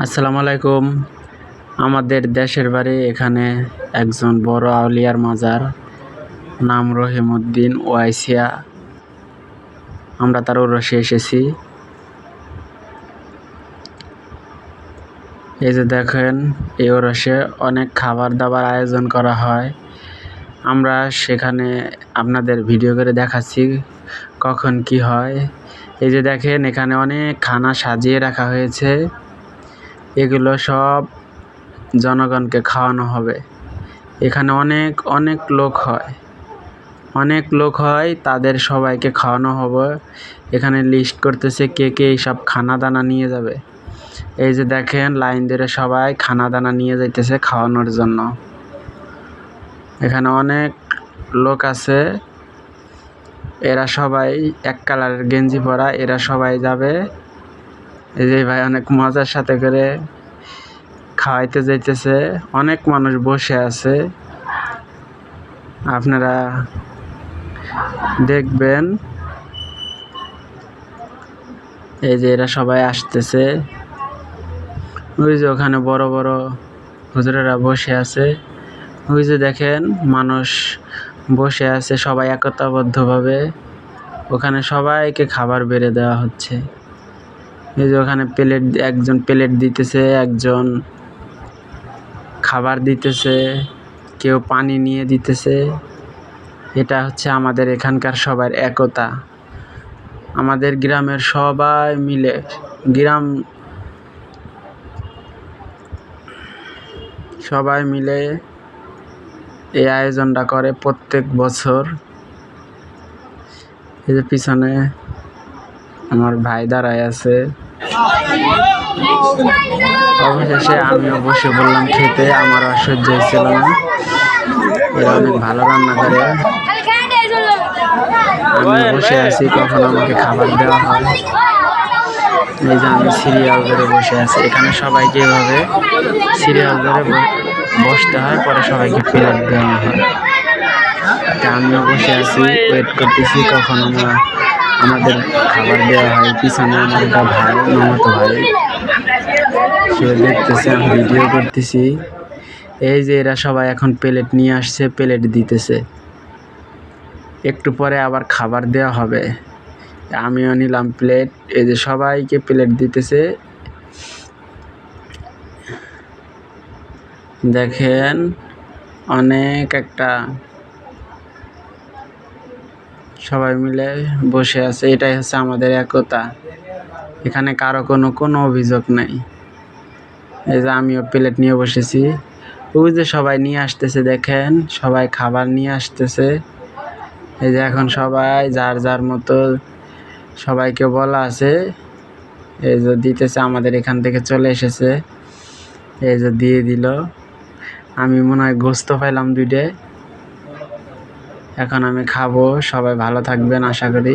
আসসালামু আলাইকুম। আমাদের দেশের বাড়ি এখানে একজন বড় আউলিয়ার মাজার, নাম রহিমউদ্দিন ওয়াইসিয়া। আমরা তার ওরসে এসেছি। এই যে দেখেন, এই ওরসে অনেক খাবার দাবার আয়োজন করা হয়। আমরা সেখানে আপনাদের ভিডিও করে দেখাচ্ছি কখন কি হয়। এই যে দেখেন, এখানে অনেক খানা সাজিয়ে রাখা হয়েছে। এগুলো সব জনগণকে খাওয়ানো হবে। এখানে অনেক অনেক লোক হয়। অনেক লোক হয়, তাদের সবাইকে খাওয়ানো হবে। এখানে লিস্ট করতেছে কে কে এইসব খানা দানা নিয়ে যাবে। এই যে দেখেন, লাইন ধরে সবাই খানা দানা নিয়ে যাইতেছে খাওয়ানোর জন্য। এখানে অনেক লোক আছে। এরা সবাই এক কালারের গেঞ্জি পরা, এরা সবাই যাবে। এই যে ভাই অনেক মজার সাথে করে খাওয়াইতে যাইতেছে। অনেক মানুষ বসে আছে। আপনারা দেখবেন। এই যে এরা সবাই আসতেছে। ওই যে ওখানে বড় বড় হুজুরেরা বসে আছে। ওই যে দেখেন মানুষ বসে আছে সবাই একতাবদ্ধভাবে। ওখানে সবাইকে খাবার বেড়ে দেওয়া হচ্ছে। এই যে ওখানে প্লেট একজন প্লেট দিতেছে, একজন খাবার দিতেছে, কেউ পানি নিয়ে দিতেছে। এটা হচ্ছে আমাদের এখানকার সবার একতা। আমাদের গ্রামের সবাই মিলে গ্রাম সবাই মিলে এই আয়োজনটা করে প্রত্যেক বছর। এই যে পিছনে আমার ভাই দাঁড়ায় আছে। অবশেষে আমিও বসে বললাম খেতে আমার আর সহ্য হচ্ছিল না। এরা অনেক ভালো রান্না করে। আমি বসে আছি, কখন আমাকে খাবার দেওয়া হয়। এই যে আমি সিরিয়াল ধরে বসে আছি। এখানে সবাইকে এভাবে সিরিয়াল ধরে বসতে হয়, পরে সবাইকে প্লেট দেওয়া হয়। আমিও বসে আছি ওয়েট করতেছি, কখন আমরা আমাদের খাবার দেওয়া হয়, পিছনে আমার একটা ভাই, মামাতো ভাই, সে দেখতেছে, আমি ভিডিও করতেছি। এই যে এরা সবাই এখন প্লেট নিয়ে আসছে, প্লেট দিতেছে। একটু পরে আবার খাবার দেওয়া হবে। আমিও নিলাম প্লেট, এই যে সবাইকে প্লেট দিতেছে। দেখেন, অনেক একটা সবাই মিলে বসে আছে, এটাই হচ্ছে আমাদের একতা। এখানে কারও কোনো কোনো অভিযোগ নেই। এই যে আমিও প্লেট নিয়ে বসেছি। ওই যে সবাই নিয়ে আসতেছে, দেখেন, সবাই খাবার নিয়ে আসতেছে। এই যে এখন সবাই যার যার মতো সবাইকে বলা আছে। এই যে দিতেছে, আমাদের এখান থেকে চলে এসেছে। এই যে দিয়ে দিল। আমি মনে হয় গোস্ত পাইলাম দুইটে এখন আমি খাব সবাই ভালো থাকবেন আশা করি।